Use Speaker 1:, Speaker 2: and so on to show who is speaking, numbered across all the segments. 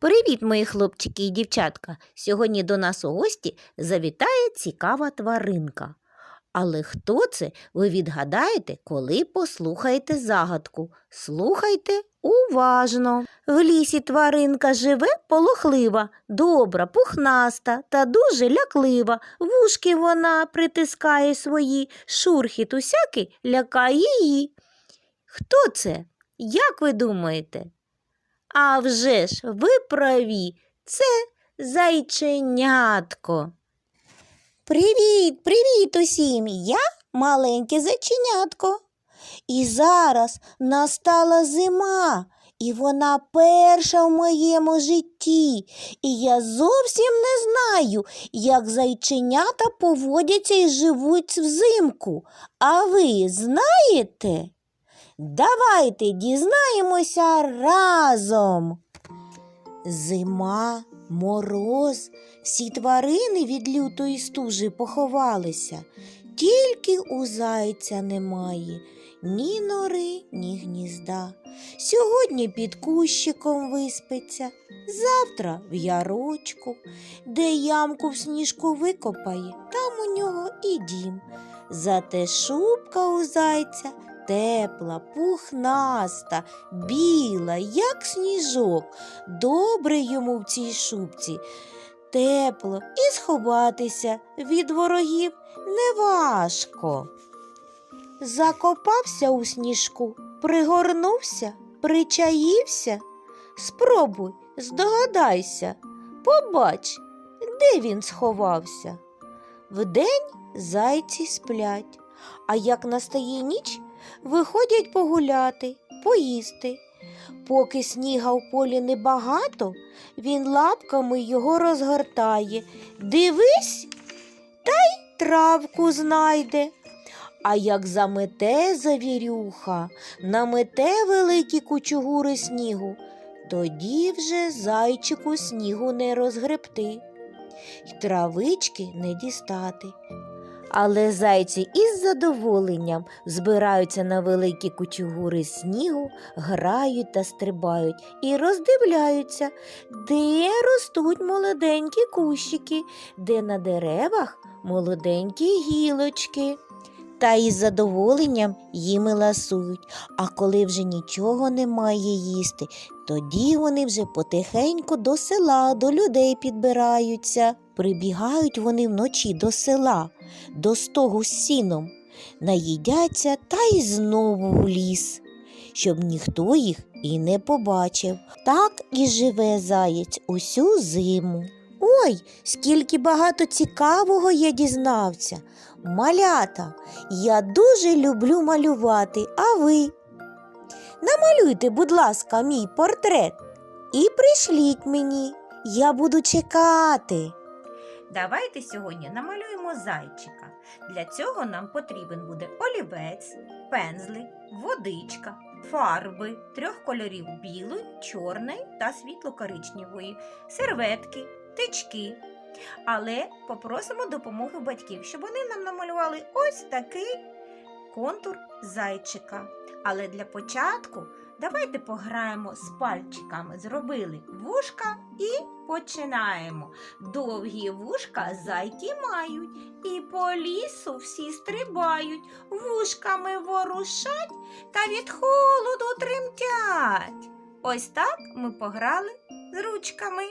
Speaker 1: Привіт, мої хлопчики і дівчатка! Сьогодні до нас у гості завітає цікава тваринка. Але хто це, ви відгадаєте, коли послухаєте загадку. Слухайте уважно. В лісі тваринка живе полохлива, добра, пухнаста та дуже ляклива. Вушки вона притискає свої, шурхіт усякий лякає її. Хто це? Як ви думаєте? А вже ж, ви праві, це зайченятко. Привіт, привіт усім! Я маленьке зайченятко. І зараз настала зима, і вона перша в моєму житті. І я зовсім не знаю, як зайченята поводяться і живуть взимку. А ви знаєте? Давайте дізнаємося разом. Зима, мороз, всі тварини від лютої стужі поховалися, тільки у зайця немає ні нори, ні гнізда. Сьогодні під кущиком виспиться, завтра в ярочку, де ямку в сніжку викопає, там у нього і дім. Зате шубка у зайця тепла, пухнаста, біла, як сніжок. Добре йому в цій шубці. Тепло і сховатися від ворогів неважко. Закопався у сніжку, пригорнувся, причаївся. Спробуй, здогадайся, побач, де він сховався. Вдень зайці сплять, а як настає ніч, виходять погуляти, поїсти. Поки сніга в полі небагато, він лапками його розгортає. Дивись, та й травку знайде. А як замете завірюха, намете великі кучугури снігу, тоді вже зайчику снігу не розгребти, й травички не дістати. Але зайці із задоволенням збираються на великі кучугури снігу, грають та стрибають і роздивляються, де ростуть молоденькі кущики, де на деревах молоденькі гілочки. Та із задоволенням їми ласують, а коли вже нічого немає їсти, тоді вони вже потихеньку до села, до людей підбираються. Прибігають вони вночі до села, до стогу з сіном, наїдяться та й знову в ліс, щоб ніхто їх і не побачив. Так і живе заєць усю зиму. Ой, скільки багато цікавого я дізнався. Малята, я дуже люблю малювати, а ви? Намалюйте, будь ласка, мій портрет і пришліть мені. Я буду чекати.
Speaker 2: Давайте сьогодні намалюємо зайчика. Для цього нам потрібен буде олівець, пензлик, водичка, фарби трьох кольорів білої, чорної та світло-коричневої, серветки, тички. Але попросимо допомоги батьків, щоб вони нам намалювали ось такий контур зайчика. Але для початку давайте пограємо з пальчиками. Зробили вушка і починаємо. Довгі вушка зайки мають, і по лісу всі стрибають, вушками ворушать та від холоду тремтять. Ось так ми пограли з ручками.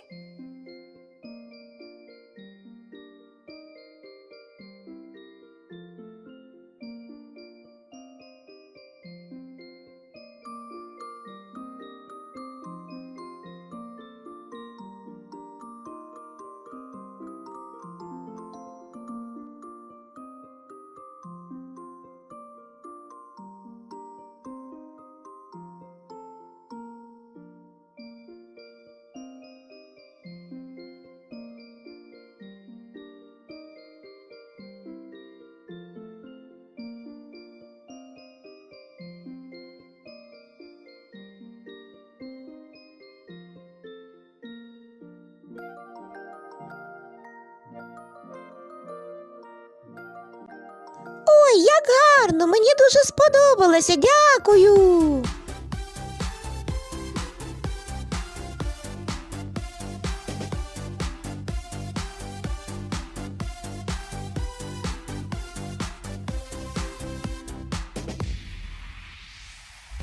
Speaker 1: Ой, як гарно! Мені дуже сподобалося. Дякую.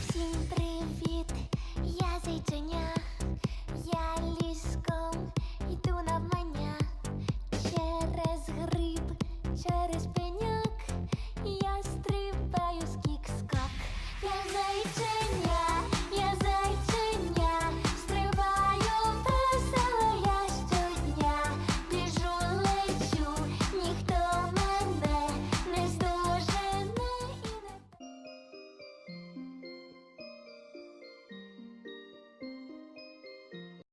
Speaker 3: Всім привіт, я зайчиня